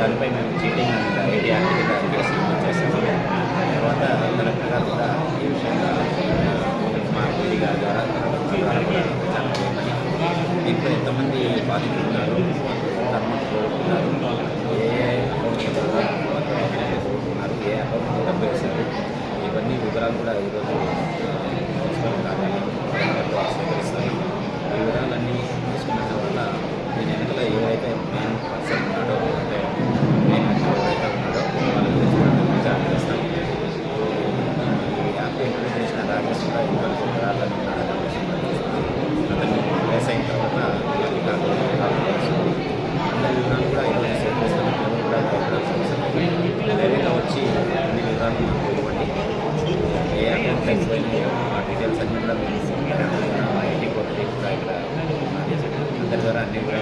దానిపై మేము cheating IT తర్వాత కలెక్టర్ కూడా ఈ విషయంగా మా ద్వారా దీంట్లో ఎంతమంది బాధితులు ఉన్నారు ఏ అకౌంట్ ఏ అకౌంట్ డబ్బు వేశారు ఇవన్నీ వివరాలు కూడా ఈరోజు డీటెయిల్స్ ఆ డీటెయిల్స్ అన్నీ కూడా మేము ఐటీ కోర్టు కూడా ఇక్కడ అందరి ద్వారా అన్ని కూడా